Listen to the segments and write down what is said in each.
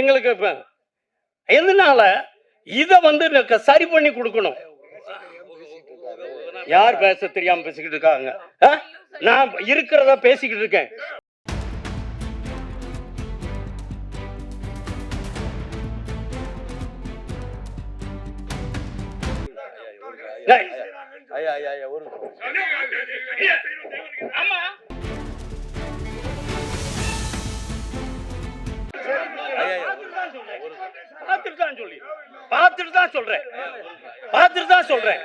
எங்களுக்கு இப்ப எதனால இதை வந்து சரி பண்ணி கொடுக்கணும் யார் பேச தெரியாம பேசிக்கிட்டு இருக்காங்க நான் இருக்கிறத பேசிக்கிட்டு இருக்கேன் ஐயா ஐயா ஐயா ஒரு பார்த்துட்டு தான் சொல்லி பார்த்துட்டு தான் சொல்றேன் பார்த்துட்டு தான் சொல்றேன்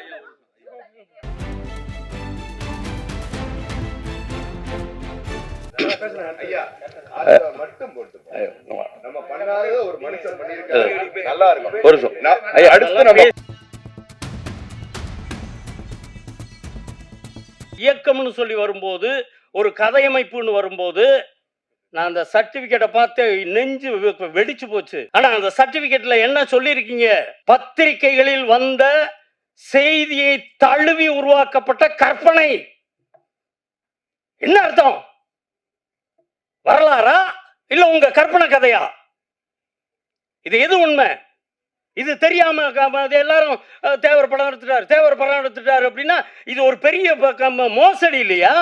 நல்லா இருக்கும் இயக்கம்னு சொல்லி வரும்போது ஒரு கதையமைப்புன்னு வரும்போது நான் அந்த சர்டிபிகேட்டை பார்த்து நெஞ்சு வெடிச்சு போச்சு. ஆனா அந்த சர்டிபிகேட்ல என்ன சொல்லியிருக்கீங்க? பத்திரிகைகளில் வந்த செய்தியை தழுவி உருவாக்கப்பட்ட கற்பனை. என்ன அர்த்தம்? வரலாறா? இல்ல உங்க கற்பனை கதையா? இது எது உண்மை? இது தெரியாம அது எல்லாரும் தேவர் படம் எடுத்துட்டாரு தேவர் படம் எடுத்துட்டாரு அப்படின்னா இது ஒரு பெரிய மோசடி இல்லையா?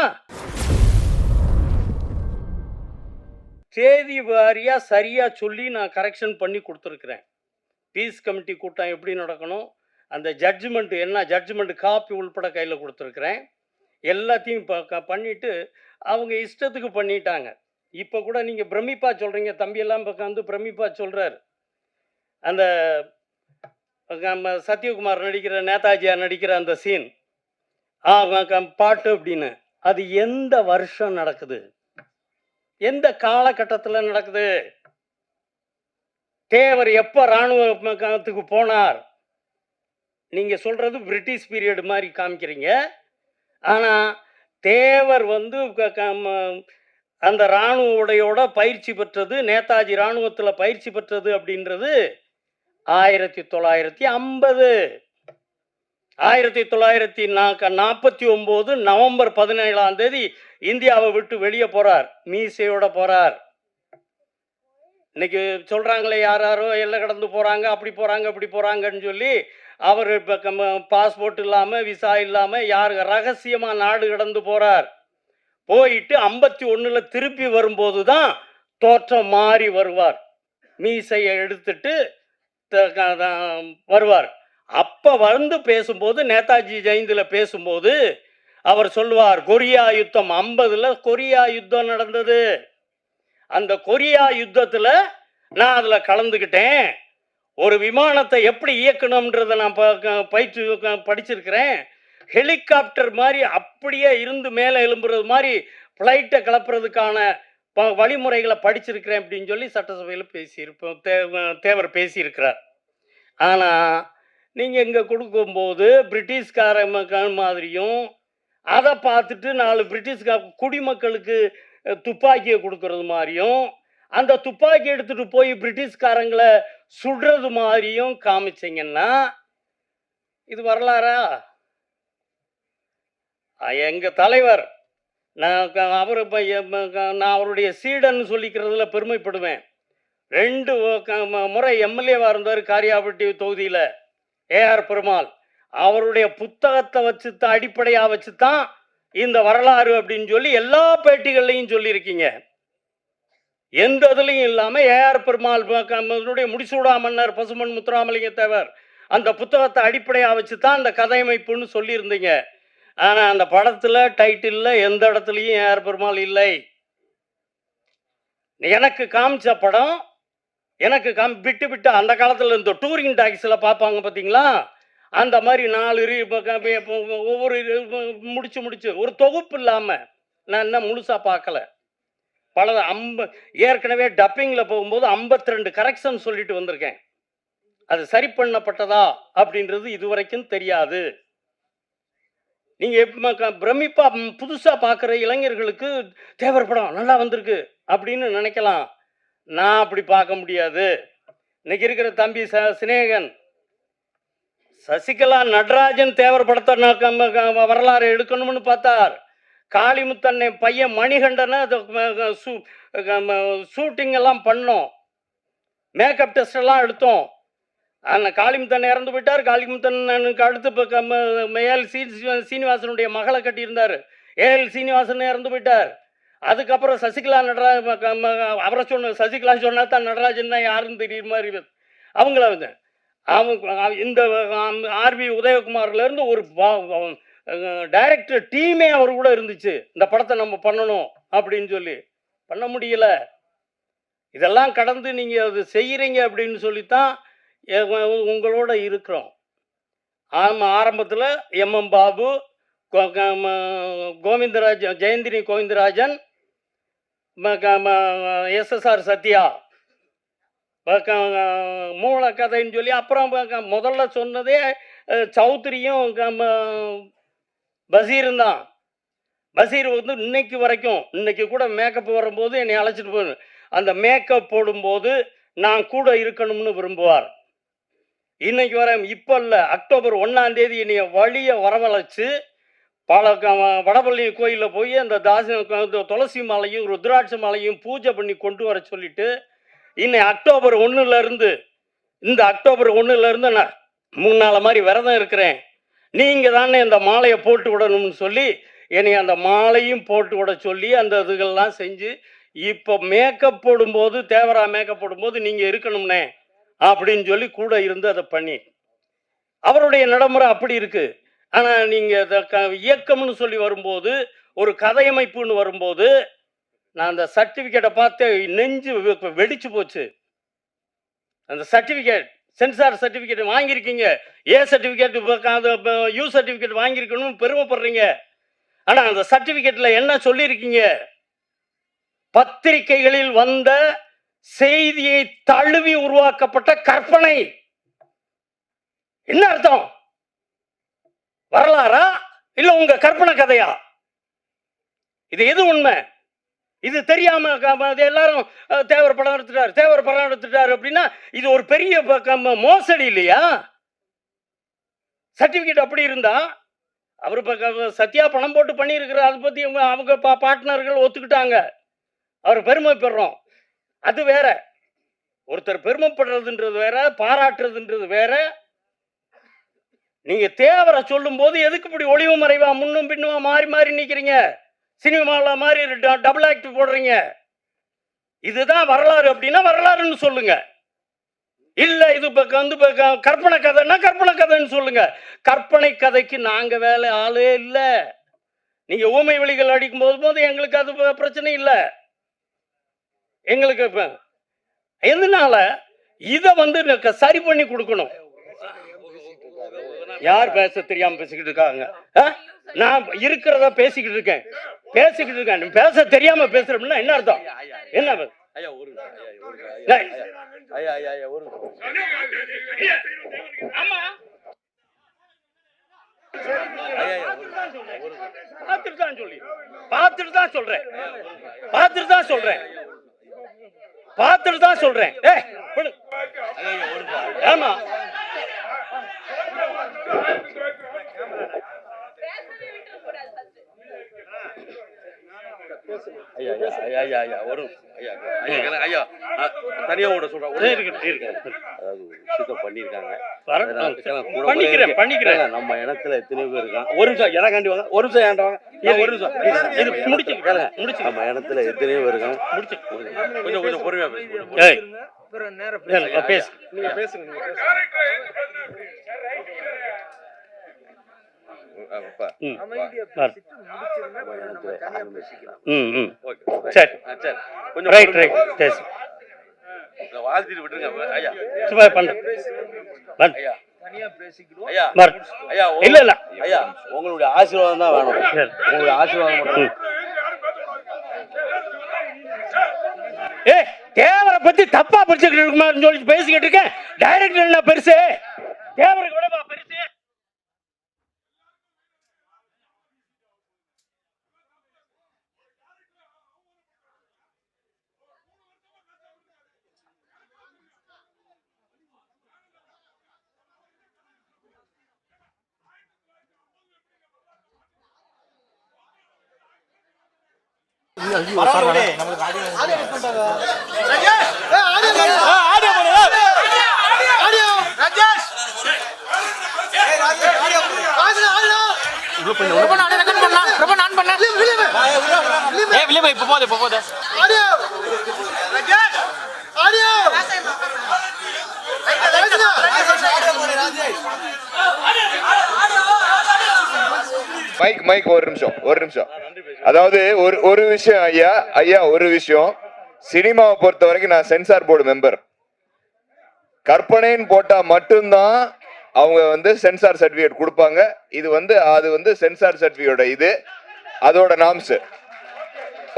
தேதி வாரியாக சரியாக சொல்லி நான் கரெக்ஷன் பண்ணி கொடுத்துருக்குறேன். பீஸ் கமிட்டி கூட்டம் எப்படி நடக்கணும் அந்த ஜட்ஜ்மெண்ட்டு என்ன ஜட்ஜ்மெண்ட் காப்பி உள்பட கையில் கொடுத்துருக்குறேன். எல்லாத்தையும் இப்போ க- பண்ணிவிட்டு அவங்க இஷ்டத்துக்கு பண்ணிட்டாங்க. இப்போ கூட நீங்கள் பிரமிப்பா சொல்கிறீங்க தம்பியெல்லாம் இப்போ வந்து பிரமிப்பா சொல்கிறார் அந்த நம்ம சத்யகுமார் நடிக்கிற நேதாஜியார் நடிக்கிற அந்த சீன் ஆ பாட்டு அப்படின்னு. அது எந்த வருஷம் நடக்குது? எந்த காலகட்டத்தில் நடக்குது? தேவர் எப்போ இராணுவத்துக்கு போனார்? நீங்கள் சொல்கிறது பிரிட்டிஷ் பீரியட் மாதிரி காமிக்கிறீங்க. ஆனால் தேவர் வந்து க- க- அந்த இராணுவ உடையோட பயிற்சி பெற்றது நேதாஜி இராணுவத்தில் பயிற்சி பெற்றது அப்படின்றது ஆயிரத்தி தொள்ளாயிரத்தி ஐம்பது. ஆயிரத்தி தொள்ளாயிரத்தி நாற்பத்தி ஒம்பது நவம்பர் பதினேழாம் தேதி இந்தியாவை விட்டு வெளியே போறார். மீசையோட போறார். இன்னைக்கு சொல்றாங்களே யார் யாரோ எல்லாம் கடந்து போறாங்க அப்படி போறாங்க இப்படி போறாங்கன்னு சொல்லி அவர் இப்போ பாஸ்போர்ட் இல்லாம விசா இல்லாம யார் ரகசியமா நாடு கடந்து போறார். போயிட்டு ஐம்பத்தி ஒன்றில் திருப்பி வரும்போது தான் தோற்றம் மாறி வருவார். மீசையை எடுத்துட்டு த- வருவார். அப்போ வந்து பேசும்போது நேதாஜி ஜெயந்தியில் பேசும்போது அவர் சொல்லுவார் கொரியா யுத்தம் ஐம்பதில் கொரியா யுத்தம் நடந்தது. அந்த கொரியா யுத்தத்தில் நான் அதில் கலந்துக்கிட்டேன். ஒரு விமானத்தை எப்படி இயக்கணும்ன்றதை நான் ப- க- பயிற்சி படிச்சிருக்கிறேன். ஹெலிகாப்டர் மாதிரி அப்படியே இருந்து மேலே எழும்புறது மாதிரி ஃப்ளைட்டை கிளப்புறதுக்கான ப- வழிமுறைகளை படிச்சிருக்கிறேன் அப்படின்னு சொல்லி சட்டசபையில் பேசியிருப்போம். தே- தேவர் பேசியிருக்கிறார். ஆனால் நீங்கள் இங்கே கொடுக்கும்போது பிரிட்டிஷ்கார மாதிரியும் அதை பார்த்துட்டு நாலு பிரிட்டிஷ்கார குடிமக்களுக்கு துப்பாக்கியை கொடுக்கறது மாதிரியும் அந்த துப்பாக்கி எடுத்துகிட்டு போய் பிரிட்டிஷ்காரங்களை சுடுறது மாதிரியும் காமிச்சிங்கன்னா இது வரலாறா? எங்கள் தலைவர் நான் அவர் நான் அவருடைய சீடன்னு சொல்லிக்கிறதுல பெருமைப்படுவேன். ரெண்டு க- முறை எம்எல்ஏவாக இருந்தார் காரியாபட்டி தொகுதியில். ஏஆர் பெருமாள் அவருடைய புத்தகத்தை வச்சு தான் அடிப்படையாக வச்சு தான் இந்த வரலாறு அப்படின்னு சொல்லி எல்லா பேட்டிகள்லையும் சொல்லியிருக்கீங்க. எந்த இதுலையும் இல்லாமல் ஏஆர் பெருமாள் முடிசூடா மன்னர் பசுமன் முத்துராமலிங்க தேவர் அந்த புத்தகத்தை அடிப்படையாக வச்சு தான் அந்த கதையமைப்புன்னு சொல்லியிருந்தீங்க. ஆனால் அந்த படத்தில் டைட்டிலில் எந்த இடத்துலையும் ஏஆர் பெருமாள் இல்லை. எனக்கு காமிச்ச படம் எனக்கு கம் விட்டு விட்டு அந்த காலத்தில் இந்த டூரிங் டாக்ஸில் பார்ப்பாங்க பார்த்தீங்களா அந்த மாதிரி நாலு க- ஒவ்வொரு முடிச்சு முடிச்சு. ஒரு தொகுப்பு இல்லாமல் நான் இன்னும் முழுசாக பார்க்கல. பல அம்ப ஏற்கனவே டப்பிங்கில் போகும்போது 52 ரெண்டு கரெக்ஷன் சொல்லிட்டு வந்திருக்கேன். அது சரி பண்ணப்பட்டதா அப்படின்றது இதுவரைக்கும் தெரியாது. நீங்கள் பிரமிப்பா புதுசாக பார்க்குற இளைஞர்களுக்கு தேவர் படம் நல்லா வந்திருக்கு அப்படின்னு நினைக்கலாம். நான் அப்படி பார்க்க முடியாது. இன்னைக்கு இருக்கிற தம்பி ச சிநேகன். சசிகலா நடராஜன் தேவர் படத்தை நான் க- க- வரலாறு எடுக்கணும்னு பார்த்தார். காளிமுத்தன்னை பையன் மணிகண்டனை ஷூட்டிங் எல்லாம் பண்ணோம். மேக்கப் டெஸ்ட் எல்லாம் எடுத்தோம். ஆனால் காளிமுத்தன் இறந்து போயிட்டார். காளிமுத்தனுக்கு அடுத்து இப்போ ஏஎல் சீ சீனிவாசனுடைய மகளை கட்டியிருந்தார். ஏஎல் சீனிவாசன் இறந்து போயிட்டார். அதுக்கப்புறம் சசிகலா நடராஜ் அவரை சொன்ன சசிகலா சொன்னா தான் நடராஜன் தான் யாருன்னு தெரியுற மாதிரி அவங்கள வந்து அவங்க இந்த ஆர்வி உதயகுமார்லேருந்து ஒரு டைரக்டர் டீமே அவர் கூட இருந்துச்சு. இந்த படத்தை நம்ம பண்ணணும் அப்படின்னு சொல்லி. பண்ண முடியல. இதெல்லாம் கடந்து நீங்கள் அது செய்கிறீங்க அப்படின்னு சொல்லித்தான் உங்களோட இருக்கிறோம். ஆமாம் ஆரம்பத்தில் எம்எம் பாபு கோ- ம- Govindraj Jayanthini Govindarajan S S R Sathya. ப- க- மூல கதைன்னு சொல்லி அப்புறம் முதல்ல சொன்னதே சௌத்ரியும் க- ம- தான் பசீர் வந்து இன்னைக்கு வரைக்கும் இன்னைக்கு கூட மேக்கப் வரும்போது என்னை அழைச்சிட்டு போகணும் அந்த மேக்கப் போடும்போது நான் கூட இருக்கணும்னு விரும்புவார். இன்னைக்கு வர இப்போ இல்லை அக்டோபர் ஒன்றாம் தேதி என்னைய வழியை வரவழைச்சு பல க- வடபள்ளி கோயிலில் போய் அந்த தாசி இந்த துளசி மாலையும் ருத்ராட்ச மாலையும் பூஜை பண்ணி கொண்டு வர சொல்லிட்டு இன்னை அக்டோபர் ஒன்றுலேருந்து இந்த அக்டோபர் ஒன்றுலேருந்து நான் மூணு நாள் மாதிரி விரதம் இருக்கிறேன். நீங்கள் தானே இந்த மாலையை போட்டு விடணும்னு சொல்லி என்னை அந்த மாலையும் போட்டு விட சொல்லி அந்த இதுகள்லாம் செஞ்சு இப்போ மேக்கப் போடும்போது தேவரா மேக்கப் போடும்போது நீங்கள் இருக்கணும்னே அப்படின்னு சொல்லி கூட இருந்து அதை பண்ணி. அவருடைய நடைமுறை அப்படி இருக்குது ஆனால் நீங்கள் இயக்கம்னு சொல்லி வரும்போது ஒரு கதையமைப்புன்னு வரும்போது நான் அந்த சர்டிஃபிகேட்டை பார்த்து நெஞ்சு வெ- வெடிச்சு போச்சு. அந்த சர்டிஃபிகேட் சென்சார் சர்டிஃபிகேட் வாங்கியிருக்கீங்க. ஏ சர்டிஃபிகேட் யூ சர்டிஃபிகேட் வாங்கியிருக்கணும்னு பெருமைப்படுறீங்க. ஆனால் அந்த சர்டிஃபிகேட்டில் என்ன சொல்லியிருக்கீங்க? பத்திரிகைகளில் வந்த செய்தியை தழுவி உருவாக்கப்பட்ட கற்பனை. என்ன அர்த்தம்? வரலாறா? இல்ல உங்க கற்பனை கதையா? இது எது உண்மை? இது தெரியாம எல்லாரும் தேவர் படம் எடுத்துட்டாரு தேவர் படம் எடுத்துட்டாரு அப்படின்னா இது ஒரு பெரிய மோசடி இல்லையா? சர்டிபிகேட் அப்படி இருந்தா அவர் இப்போ சத்யா பணம் போட்டு பண்ணியிருக்கிறார் அதை பற்றி அவங்க அவங்க பா பார்ட்னர்கள் ஒத்துக்கிட்டாங்க. அவர் பெருமைப்படுறோம். அது வேற. ஒருத்தர் பெருமைப்படுறதுன்றது வேற பாராட்டுறதுன்றது வேற. நீங்க தேவரை சொல்லும் போது எதுக்கு இப்படி ஒளிவு மறைவா முன்னும் பின்னுமா மாறி மாறி நிக்கிறீங்க? சினிமாவில் மாதிரி டபுள் ஆக்ட் போடுறீங்க. இதுதான் வரலாறு அப்படின்னா வரலாறுன்னு சொல்லுங்க. இல்ல இது இப்போ வந்து க- கற்பனை கதைன்னா கற்பனை கதைன்னு சொல்லுங்க. கற்பனை கதைக்கு நாங்க வேலை ஆளே இல்லை. நீங்க ஊமை விழிகள் அடிக்கும் போது போது எங்களுக்கு அது பிரச்சனை இல்லை. எங்களுக்கு எதனால? இதை வந்து சரி பண்ணி கொடுக்கணும். யார் பேச தெரியாம பேசிக்கிட்டு இருக்காங்க? நான் இருக்கிறத பேசிக்கிட்டு இருக்கேன் பேசிக்கிட்டு இருக்கேன் பேச தெரியாம பேசுறோம்னா என்ன அர்த்தம். என்ன? ஐயா ஒரு நிமிஷம், ஐயா, ஒரு நிமிஷம், டேய். ஐயா, ஐயா, ஐயா, ஐயா, ஒரு நிமிஷம். ஐயா, ஐயா, ஒரு நிமிஷம், ஒரு நிமிஷம். பார்த்துட்டு தான் சொல்லி பார்த்துட்டு தான் சொல்றேன் பார்த்துட்டு தான் சொல்றேன் பார்த்துட்டு தான் சொல்றேன் நிமிஷம். ஆமா. ஐயா, ஐயா, ஐயா, ஐயா, ஐயா, ஒரு ஐயா, ஐயா, ஐயா, தனியா உங்கள்ட்ட சொல்றேன். இருக்கட்டும், இருக்கட்டும். அதாவது விஷயத்த பண்ணியிருக்காங்க பண்ணிக்கிறேன் பண்ணிக்கிறேன் நம்ம இனத்துல எத்தனை பேர் இருக்காங்க ஒரு நிமிஷம் எனக்காண்டி வாங்க ஒரு நிமிஷம் ஏன்டா ஒரு நிமிஷம் இது முடிச்சு முடிச்சு நம்ம இனத்துல எத்தனையோ பேர் இருக்காங்க முடிச்சு கொஞ்சம் கொஞ்சம் பொறுமையா பேசுங்க ஏய், பேசு அப்பா, ம் அமைதியா பாரு. பேசிட்டு முடிச்சிருங்க கொஞ்சம் நம்ம தனியா பேசிக்கலாம் ம் ம் ஓகே சரி. சரி கொஞ்சம் ரைட் ரைட் வாழ்த்திட்டு விட்டுருங்க ஐயா சும்மா பண்ண பண்ண ஐயா இல்ல இல்ல ஐயா உங்களுடைய ஆசீர்வாதம் தான் வேணும் சரி. உங்களுடைய ஆசீர்வாதம் மட்டும். ஏய் தேவரை பத்தி தப்பா படிச்சுக்கிட்டு இருக்குமான்னு சொல்லி பேசிக்கிட்டு இருக்கேன் டைரக்டர் என்ன பெருசு தேவருக்கு விடவா இப்போ போதே இப்போ போதே. மைக் மைக் ஒரு நிமிஷம் ஒரு நிமிஷம். அதாவது ஒரு ஒரு விஷயம் ஐயா ஐயா ஒரு விஷயம். சினிமாவை பொறுத்த வரைக்கும் நான் சென்சார் போர்டு மெம்பர் கற்பனைன்னு போட்டா மட்டும்தான் அவங்க வந்து சென்சார் சர்டிபிகேட் கொடுப்பாங்க. இது வந்து அது வந்து சென்சார் சர்டிபிகேட் இது. அதோட நாம்ஸ்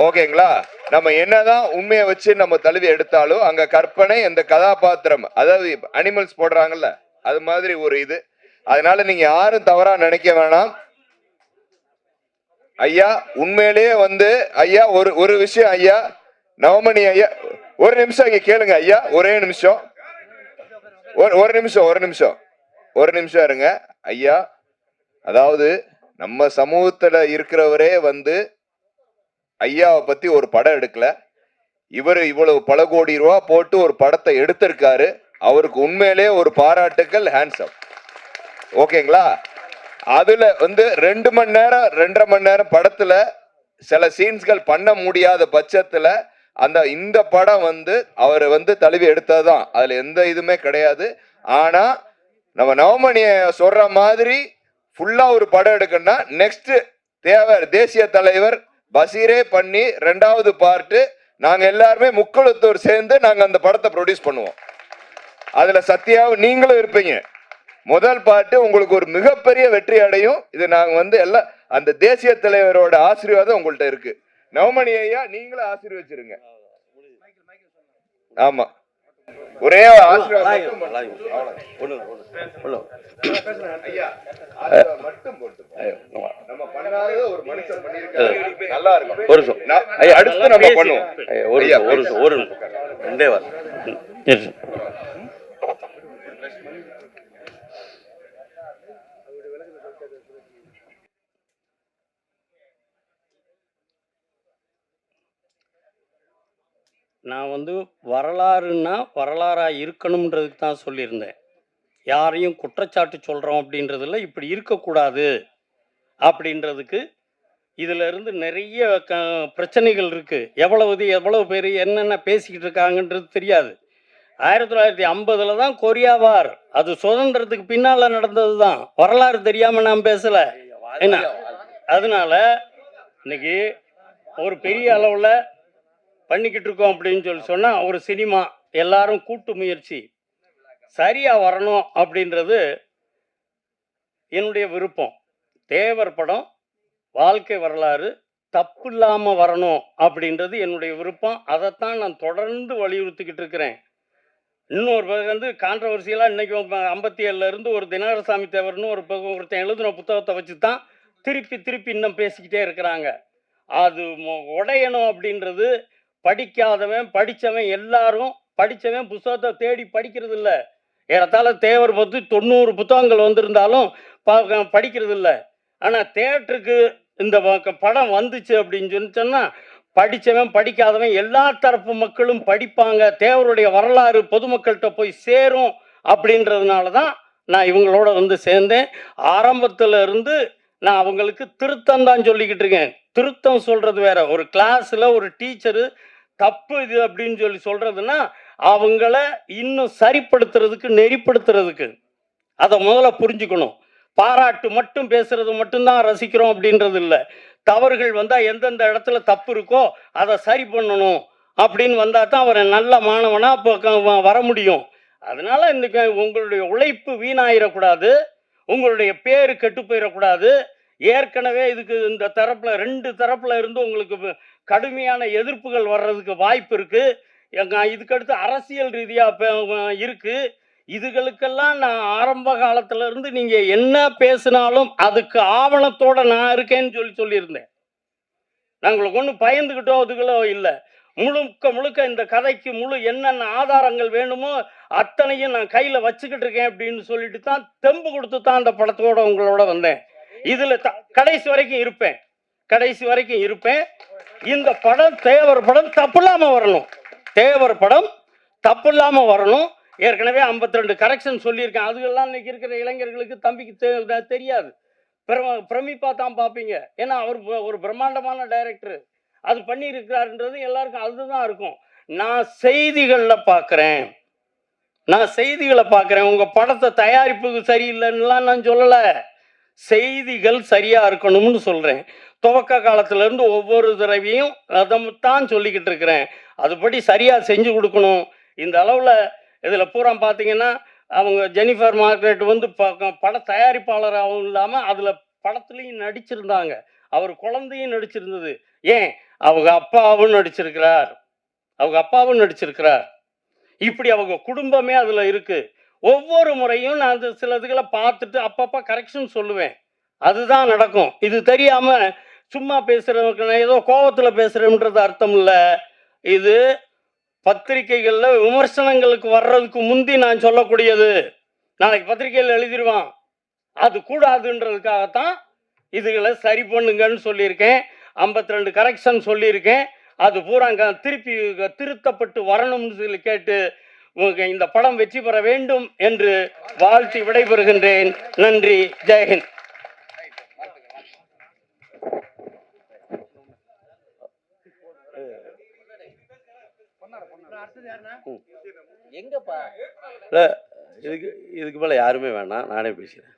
ஓகேங்களா? நம்ம என்னதான் உண்மையை வச்சு நம்ம தழுவி எடுத்தாலும் அங்க கற்பனை இந்த கதாபாத்திரம் அதாவது அனிமல்ஸ் போடுறாங்கல்ல அது மாதிரி ஒரு இது. அதனால நீங்க யாரும் தவறா நினைக்க வேணாம். ஐயா உண்மையிலேயே வந்து ஐயா ஒரு ஒரு விஷயம் ஐயா நவமணி ஐயா ஒரு நிமிஷம் இங்க கேளுங்க ஐயா ஒரே நிமிஷம். ஒரு ஒரு நிமிஷம் ஒரு நிமிஷம். ஒரு நிமிஷம் இருங்க. ஐயா அதாவது நம்ம சமூகத்துல இருக்கிறவரே வந்து ஐயாவை பத்தி ஒரு படம் எடுக்கல. இவர் இவ்வளவு பல கோடி ரூபா போட்டு ஒரு படத்தை எடுத்திருக்காரு. அவருக்கு உண்மையிலே ஒரு பாராட்டுக்கள் ஹேண்ட்ஸம் ஓகேங்களா? அதுல வந்து ரெண்டு மணி நேரம் ரெண்டரை மணி நேரம் படத்துல சில சீன்ஸ்கள் பண்ண முடியாத பட்சத்துல அந்த இந்த படம் வந்து அவர் வந்து தழுவி எடுத்ததுதான். அதுல எந்த இதுவுமே கிடையாது. ஆனா நம்ம நவமணிய சொல்ற மாதிரி ஃபுல்லா ஒரு படம் எடுக்கணும்னா நெக்ஸ்ட் தேவர் தேசிய தலைவர் பசீரே பண்ணி ரெண்டாவது பார்ட்டு நாங்க எல்லாருமே முக்குளத்தூர் சேர்ந்து நாங்க அந்த படத்தை ப்ரொடியூஸ் பண்ணுவோம். அதுல சத்யாவும் நீங்களும் இருப்பீங்க. முதல் பாட்டு உங்களுக்கு ஒரு மிகப்பெரிய வெற்றி அடையும். இது நாங்க வந்து எல்லாம் அந்த தேசிய தலைவரோட ஆசீர்வாதம் உங்கள்ட்ட இருக்கு. நவமணி ஐயா நீங்களும் ஆசீர்வச்சிருங்க. ஆமா. ஒரே அடுத்து நம்ம பண்ணுவோம். ஒரு நிமிஷம் ஒரு நிமிஷம் ரெண்டே வாரம் நான் வந்து வரலாறுன்னா வரலாறாக இருக்கணுன்றதுக்கு தான் சொல்லியிருந்தேன். யாரையும் குற்றச்சாட்டு சொல்கிறோம் அப்படின்றதுல இப்படி இருக்கக்கூடாது அப்படின்றதுக்கு இதில் இருந்து நிறைய க பிரச்சனைகள் இருக்குது எவ்வளவு எவ்வளவு பேர் என்னென்ன பேசிக்கிட்டு இருக்காங்கன்றது தெரியாது. ஆயிரத்தி தொள்ளாயிரத்தி ஐம்பதில் தான் கொரியா வார். அது சுதந்திரத்துக்கு பின்னால் நடந்தது தான். வரலாறு தெரியாமல் நான் பேசலை. என்ன? அதனால இன்னைக்கு ஒரு பெரிய அளவில் பண்ணிக்கிட்டு இருக்கோம் அப்படின்னு சொல்லி சொன்னால் ஒரு சினிமா எல்லாரும் கூட்டு முயற்சி. சரியாக வரணும் அப்படின்றது என்னுடைய விருப்பம். தேவர் படம் வாழ்க்கை வரலாறு தப்பு இல்லாமல் வரணும் அப்படின்றது என்னுடைய விருப்பம். அதைத்தான் நான் தொடர்ந்து வலியுறுத்திக்கிட்டு இருக்கிறேன். இன்னொரு பக்கம் வந்து கான்ட்ரவர்சியலாக இன்றைக்கி ஐம்பத்தி ஏழுலேருந்து ஒரு தினகரசாமி தேவர்னு ஒரு பக்கம் ஒருத்தன் எழுதின புத்தகத்தை வச்சு தான் திருப்பி திருப்பி இன்னும் பேசிக்கிட்டே இருக்கிறாங்க. அது உடையணும் அப்படின்றது படிக்காதவன் படித்தவன் எல்லாரும் படித்தவன் புத்தகத்தை தேடி படிக்கிறது இல்லை ஏறத்தாழ தேவர் பற்றி தொண்ணூறு புத்தகங்கள் வந்திருந்தாலும் ப- படிக்கிறது இல்லை ஆனால் தேட்டருக்கு இந்த ப- படம் வந்துச்சு அப்படின்னு சொல்லி சொன்னால் படித்தவன் படிக்காதவன் எல்லா தரப்பு மக்களும் படிப்பாங்க. தேவருடைய வரலாறு பொதுமக்கள்கிட்ட போய் சேரும் அப்படின்றதுனால தான் நான் இவங்களோட வந்து சேர்ந்தேன். ஆரம்பத்தில் இருந்து நான் அவங்களுக்கு திருத்தம் தான் சொல்லிக்கிட்டு இருக்கேன். திருத்தம் சொல்கிறது வேற. ஒரு கிளாஸில் ஒரு டீச்சரு தப்பு இது அப்படின்னு சொல்லி சொல்றதுன்னா அவங்கள இன்னும் சரிப்படுத்துறதுக்கு நெறிப்படுத்துறதுக்கு. அதை முதல்ல புரிஞ்சுக்கணும். பாராட்டு மட்டும் பேசுறது மட்டும்தான் ரசிக்கிறோம் அப்படின்றது இல்லை. தவறுகள் வந்தால் எந்தெந்த இடத்துல தப்பு இருக்கோ அதை சரி பண்ணணும் அப்படின்னு வந்தால் தான் அவரை நல்ல மாணவனாக இப்போ வர முடியும். அதனால இந்த உங்களுடைய உழைப்பு வீணாயிடக்கூடாது உங்களுடைய பேர் கெட்டு போயிடக்கூடாது ஏற்கனவே இதுக்கு இந்த தரப்பில் ரெண்டு தரப்பில் இருந்து உங்களுக்கு கடுமையான எதிர்ப்புகள் வர்றதுக்கு வாய்ப்பு இருக்கு. எங்கள் இதுக்கடுத்து அரசியல் ரீதியாக இருக்கு. இதுகளுக்கெல்லாம் நான் ஆரம்ப காலத்துல இருந்து நீங்க என்ன பேசினாலும் அதுக்கு ஆவணத்தோட நான் இருக்கேன்னு சொல்லி சொல்லியிருந்தேன். நாங்களுக்கு ஒன்றும் பயந்துக்கிட்டோ அதுகளோ இல்லை. முழுக்க முழுக்க இந்த கதைக்கு முழு என்னென்ன ஆதாரங்கள் வேணுமோ அத்தனையும் நான் கையில் வச்சுக்கிட்டு இருக்கேன் அப்படின்னு சொல்லிட்டு தான் தெம்பு கொடுத்து தான் அந்த படத்தோட உங்களோட வந்தேன். இதில் த கடைசி வரைக்கும் இருப்பேன். கடைசி வரைக்கும் இருப்பேன். இந்த படம் தேவர் படம் தப்பு இல்லாமல் வரணும். தேவர் படம் தப்பு இல்லாமல் வரணும். ஏற்கனவே 52 ரெண்டு கரெக்ஷன் சொல்லியிருக்கேன். அதுக்கெல்லாம் இன்னைக்கு இருக்கிற இளைஞர்களுக்கு தம்பிக்கு தெரியாது. பிரம பிரமிப்பா தான் பார்ப்பீங்க. ஏன்னா அவர் ப- ஒரு பிரம்மாண்டமான டைரக்டர் அது பண்ணியிருக்கிறாருன்றது எல்லாருக்கும் அதுதான் இருக்கும். நான் செய்திகளில் பார்க்குறேன். நான் செய்திகளை பார்க்குறேன். உங்கள் படத்தை தயாரிப்புக்கு சரியில்லைன்னுலாம் நான் சொல்லலை. செய்திகள் சரியாக இருக்கணும்னு சொல்கிறேன் துவக்க காலத்துலேருந்து ஒவ்வொரு தடவையும் அதை தான் சொல்லிக்கிட்டு இருக்கிறேன். அதுபடி சரியாக செஞ்சு கொடுக்கணும். இந்த அளவில் இதில் பூரா பார்த்தீங்கன்னா அவங்க ஜெனிஃபர் மார்க்ரெட் வந்து பட தயாரிப்பாளராகவும் இல்லாமல் அதில் படத்துலையும் நடிச்சிருந்தாங்க. அவர் குழந்தையும் நடிச்சிருந்தது. ஏன்? அவங்க அப்பாவும் நடிச்சிருக்கிறார். அவங்க அப்பாவும் நடிச்சிருக்கிறார். இப்படி அவங்க குடும்பமே அதில் இருக்கு. ஒவ்வொரு முறையும் நான் அந்த சில இதுகளை பார்த்துட்டு அப்பப்போ கரெக்ஷன் சொல்லுவேன். அதுதான் நடக்கும். இது தெரியாம சும்மா பேசுறவங்க நான் ஏதோ கோவத்தில் பேசுறேன்றது அர்த்தம் இல்லை. இது பத்திரிகைகளில் விமர்சனங்களுக்கு வர்றதுக்கு முந்தி நான் சொல்லக்கூடியது. நாளைக்கு பத்திரிகையில் எழுதிடுவான் அது கூடாதுன்றதுக்காகத்தான் இதுகளை சரி பண்ணுங்கன்னு சொல்லியிருக்கேன். 52 ரெண்டு கரெக்ஷன் சொல்லியிருக்கேன். அது பூரா திருப்பி திருத்தப்பட்டு வரணும்னு சொல்லி கேட்டு இந்த படம் வெற்றி பெற வேண்டும் என்று வாழ்த்தி விடைபெறுகின்றேன். நன்றி. ஜெயஹிந்த் இதுக்கு இதுக்கு மேல யாருமே வேணாம். நானே பேசுறேன்